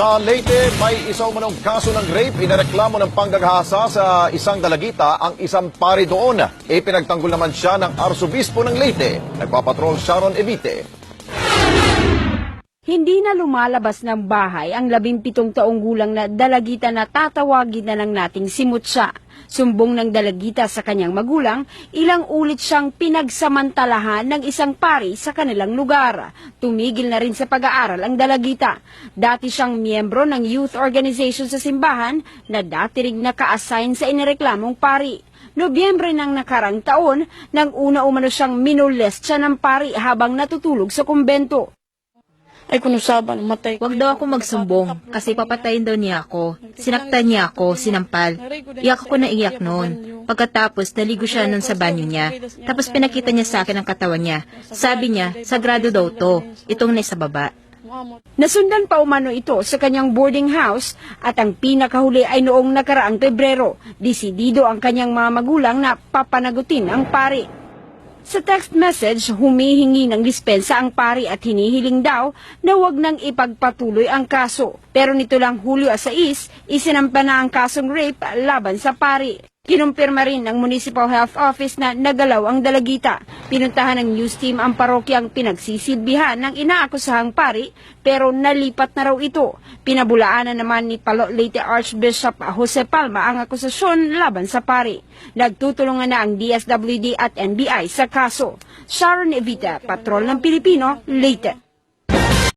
Sa Leyte, may isang manong kaso ng rape. Inareklamo ng panggagahasa sa isang dalagita ang isang pari doon. Ipinagtanggol naman siya ng Arsobispo ng Leyte. Nagpapatrol Sharon Evite. Hindi na lumalabas ng bahay ang labimpitong taong gulang na dalagita na tatawagin na lang nating si Mutsa. Sumbong ng dalagita sa kanyang magulang, ilang ulit siyang pinagsamantalahan ng isang pari sa kanilang lugar. Tumigil na rin sa pag-aaral ang dalagita. Dati siyang miyembro ng youth organization sa simbahan na dati ring naka-assign sa inireklamong pari. Nobyembre ng nakarang taon, nang una umano siyang minolest siya ng pari habang natutulog sa kumbento. Ay kung usaban, matay. Huwag daw ako magsumbong kasi papatayin daw niya ako. Sinaktan niya ako, sinampal. Iyak ako na iyak noon. Pagkatapos, naligo siya noon sa banyo niya. Tapos pinakita niya sa akin ang katawan niya. Sabi niya, sagrado daw to. Itong nasa baba. Nasundan pa umano ito sa kanyang boarding house at ang pinakahuli ay noong nakaraang Pebrero. Disidido ang kanyang mga magulang na papanagutin ang pari. Sa text message, humihingi ng dispensa ang pari at hinihiling daw na wag nang ipagpatuloy ang kaso. Pero nito lang Hulyo 6, isinampa na ang kasong rape laban sa pari. Kinumpirma rin ng Municipal Health Office na nagalaw ang dalagita. Pinuntahan ng news team ang parokyang pinagsisilbihan ng inaakusahang pari pero nalipat na raw ito. Pinabulaanan naman ni Palo Leyte Archbishop Jose Palma ang akusasyon laban sa pari. Nagtutulungan na ang DSWD at NBI sa kaso. Sharon Evita, Patrol ng Pilipino, Leyte.